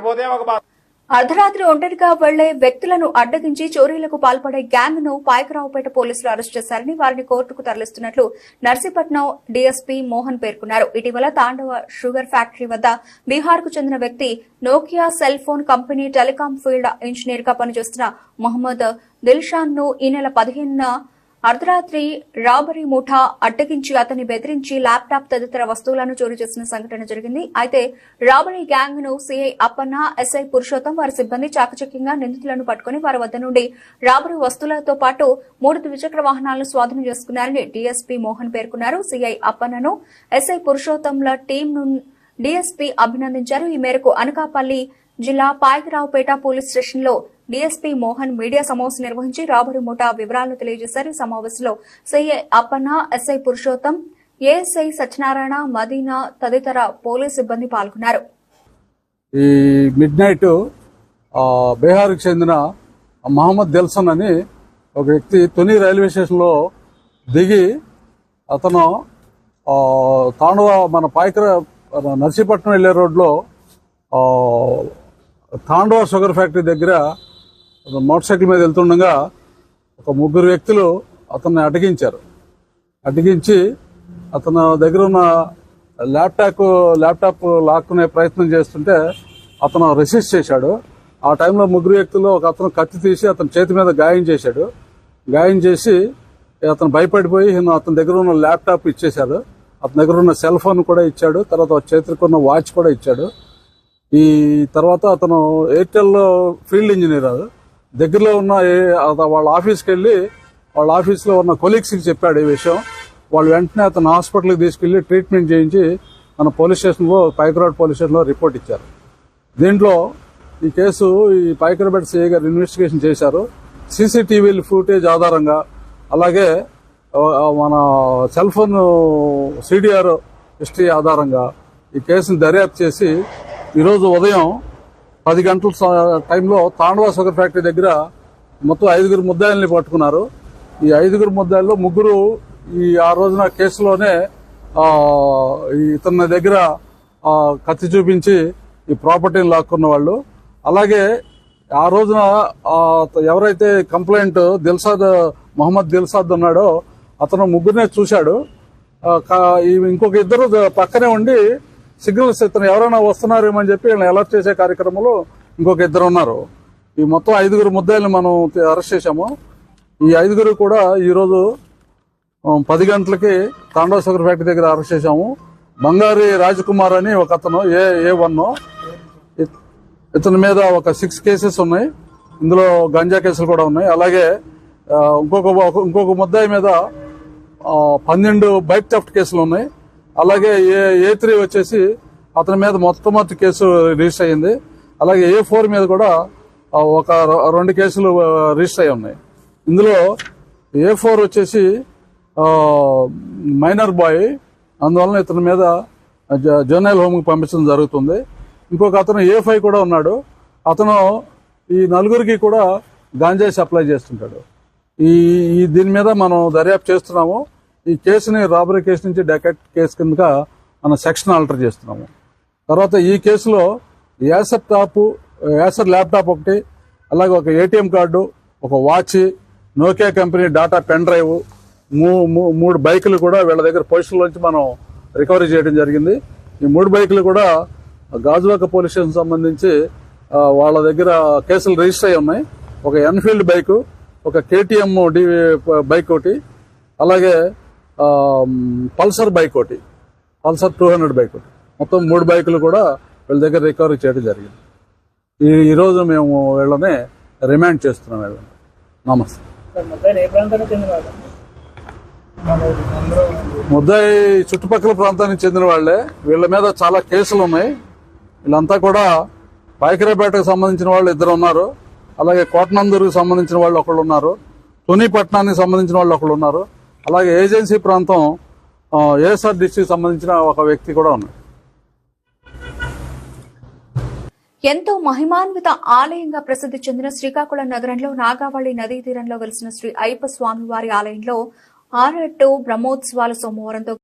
కాకపోతే ఒక అర్ధరాత్రి ఒంటరిగా వెళ్ళే వ్యక్తులను అడ్డగించి చోరీలకు పాల్పడే గ్యాంగ్ను పాయకరావుపేట పోలీసులు అరెస్ట్ చేశారని వారిని కోర్టుకు తరలిస్తున్నట్లు నర్సీపట్నం డీఎస్పీ మోహన్ పేర్కొన్నారు. ఇటీవల తాండవ షుగర్ ఫ్యాక్టరీ వద్ద బీహార్కు చెందిన వ్యక్తి Nokia cell phone company telecom field ఇంజనీర్గా పనిచేస్తున్న మొహమ్మద్ దిల్షాన్ను ఈ నెల పదిహేనున అర్ధరాత్రి రాబరీ ముఠా అట్టగించి అతన్ని బెదిరించి ల్యాప్టాప్ తదితర వస్తువులను చోరీ చేసిన సంఘటన జరిగింది. అయితే రాబరీ గ్యాంగ్ను సీఐ అప్పన్న ఎస్ఐ పురుషోత్తం వారి సిబ్బంది చాకచక్యంగా నిందితులను పట్టుకుని వారి వద్ద నుండి రాబరీ వస్తువులతో పాటు మూడు ద్విచక్ర వాహనాలను స్వాధీనం చేసుకున్నారని డీఎస్పీ మోహన్ పేర్కొన్నారు. సీఐ అప్పన్నను ఎస్ఐ పురుషోత్తంల టీంను డీఎస్పీ అభినందించారు. ఈ మేరకు అనకాపల్లి జిల్లా పాయకరావుపేట పోలీస్ స్టేషన్లో డీఎస్పీ మోహన్ మీడియా సమావేశం నిర్వహించి రాబడి ముఠా వివరాలను తెలియజేశారు. ఈ సమావేశంలో CI Appanna SI Purushottam ASI Satyanarayana Madina తదితర పోలీస్ సిబ్బంది పాల్గొన్నారు. ఈ మిడ్ నైట్ బీహార్కి చెందిన మహమ్మద్ దిల్సన్ అని ఒక వ్యక్తి తుని రైల్వే స్టేషన్లో దిగి అతను తాండవ మన పాయకర నర్సీపట్నం వెళ్ళే రోడ్లో తాండవ షుగర్ ఫ్యాక్టరీ దగ్గర మోటార్ సైకిల్ మీద వెళ్తుండగా ఒక ముగ్గురు వ్యక్తులు అతన్ని అటగించారు అటగించి అతను దగ్గర ఉన్న ల్యాప్టాప్ ల్యాప్టాప్ లాక్కునే ప్రయత్నం చేస్తుంటే అతను రెసిస్ట్ చేశాడు. ఆ టైంలో ముగ్గురు వ్యక్తులు ఒక అతను కత్తి తీసి అతని చేతి మీద గాయం చేశాడు. గాయం చేసి అతను భయపడిపోయి అతని దగ్గర ఉన్న ల్యాప్టాప్ ఇచ్చేశాడు అతని దగ్గర ఉన్న సెల్ ఫోన్ కూడా ఇచ్చాడు. తర్వాత చేతికి ఉన్న వాచ్ కూడా ఇచ్చాడు. ఈ తర్వాత అతను ఎయిర్టెల్ ఫీల్డ్ ఇంజనీర్ అది. దగ్గరలో ఉన్న ఏ- వాళ్ళ ఆఫీస్కి వెళ్ళి వాళ్ళ ఆఫీస్లో ఉన్న కొలీగ్స్కి చెప్పాడు ఈ విషయం. వాళ్ళు వెంటనే అతను హాస్పిటల్కి తీసుకెళ్ళి ట్రీట్మెంట్ చేయించి మన పోలీస్ స్టేషన్లో పైకరాడ్ పోలీస్ స్టేషన్లో రిపోర్ట్ ఇచ్చారు. దీంట్లో ఈ కేసు ఈ పైకరపేట సిఐ గారు ఇన్వెస్టిగేషన్ చేశారు. సీసీటీవీ ఫుటేజ్ ఆధారంగా అలాగే మన సెల్ ఫోన్ సిడిఆర్ హిస్టరీ ఆధారంగా ఈ కేసును దర్యాప్తు చేసి ఈరోజు ఉదయం పది గంటల టైంలో తాండవా షుగర్ ఫ్యాక్టరీ దగ్గర మొత్తం ఐదుగురు ముద్దాయిల్ని పట్టుకున్నారు. ఈ ఐదుగురు ముద్దాయిల్లో ముగ్గురు ఈ ఆ రోజున కేసులోనే ఇతని దగ్గర కత్తి చూపించి ఈ ప్రాపర్టీని లాక్కున్న వాళ్ళు. అలాగే ఆ రోజున ఎవరైతే కంప్లైంట్ దిల్సాద్ మొహమ్మద్ దిల్సాద్ ఉన్నాడో అతను ముగ్గురినే చూశాడు. కా- ఇంకొక ఇద్దరు పక్కనే ఉండి సిగ్నల్స్ ఇతను ఎవరైనా వస్తున్నారేమో అని చెప్పి వీళ్ళని అలర్ట్ చేసే కార్యక్రమంలో ఇంకొక ఇద్దరు ఉన్నారు. ఈ మొత్తం ఐదుగురు ముద్దాయిల్ని మనం అరెస్ట్ చేశాము. ఈ ఐదుగురు కూడా ఈరోజు పది గంటలకి తాండవ షుగర్ ఫ్యాక్టరీ దగ్గర అరెస్ట్ చేశాము. బంగారి రాజకుమార్ అని ఒక అతను ఏ ఏ వన్. ఇతని మీద ఒక సిక్స్ కేసెస్ ఉన్నాయి. ఇందులో గంజా కేసులు కూడా ఉన్నాయి. అలాగే ఇంకొక ఇంకొక ముద్దాయి మీద పన్నెండు బైక్ థెఫ్ట్ కేసులు ఉన్నాయి. అలాగే ఏ ఏ త్రీ వచ్చేసి అతని మీద మొట్టమొదటి కేసు రిజిస్టర్ అయ్యింది. అలాగే ఏ ఫోర్ మీద కూడా ఒక రెండు కేసులు రిజిస్టర్ అయి ఉన్నాయి. ఇందులో ఏ ఫోర్ వచ్చేసి మైనర్ బాయ్ అందువలన ఇతని మీద జ- జర్నల్ హోమ్కి పంపించడం జరుగుతుంది. ఇంకొక అతను ఏ ఫైవ్ కూడా ఉన్నాడు. అతను ఈ నలుగురికి కూడా గాంజాయి సప్లై చేస్తుంటాడు. ఈ దీని మీద మనం దర్యాప్తు చేస్తున్నాము. ఈ కేసుని రాబరీ కేసు నుంచి డెకెట్ కేసు కిందగా మనం సెక్షన్ ఆల్టర్ చేస్తున్నాము. తర్వాత ఈ కేసులో యాసర్ టాప్ యాసర్ ల్యాప్టాప్ ఒకటి అలాగే ఒక ఏటీఎం కార్డు ఒక watch Nokia company data pen drive మూ- మూ- మూడు బైకులు కూడా వీళ్ళ దగ్గర పొజిషన్లోంచి మనం రికవరీ చేయడం జరిగింది. ఈ మూడు బైకులు కూడా గాజువాక పోలీస్ స్టేషన్ సంబంధించి వాళ్ళ దగ్గర కేసులు రిజిస్టర్ అయి ఉన్నాయి. ఒక ఎన్ఫీల్డ్ బైకు ఒక కేటీఎం డి బైక్ ఒకటి అలాగే పల్సర్ బైక్ ఒకటి. పల్సర్ టూ హండ్రెడ్ బైక్ ఒకటి. మొత్తం మూడు బైకులు కూడా వీళ్ళ దగ్గర రికవరీ చేయడం జరిగింది. ఈ ఈరోజు మేము వీళ్ళని రిమాండ్ చేస్తున్నాం వీళ్ళని. నమస్తే. ముద్దాయి చుట్టుపక్కల ప్రాంతానికి చెందిన వాళ్ళే. వీళ్ళ మీద చాలా కేసులు ఉన్నాయి. వీళ్ళంతా కూడా పాయకరాపేటకు సంబంధించిన వాళ్ళు ఇద్దరు ఉన్నారు. అలాగే కోటనందూరుకు సంబంధించిన వాళ్ళు ఒకళ్ళు ఉన్నారు. తుని పట్టణానికి సంబంధించిన వాళ్ళు ఒకళ్ళు ఉన్నారు. అలాగే ఏజెన్సీ ప్రాంతం ఏఎస్ఆర్ డిస్టిక్ సంబంధించిన ఒక వ్యక్తి కూడా ఉన్నాడు. ఎంతో మహిమాన్విత ఆలయంగా ప్రసిద్ధి చెందిన శ్రీకాకుళం నగరంలో నాగావళి నదీ తీరంలో వెలిసిన శ్రీ అయ్యప్ప స్వామి వారి ఆలయంలో ఆరట్టు బ్రహ్మోత్సవాల సోమవారంతో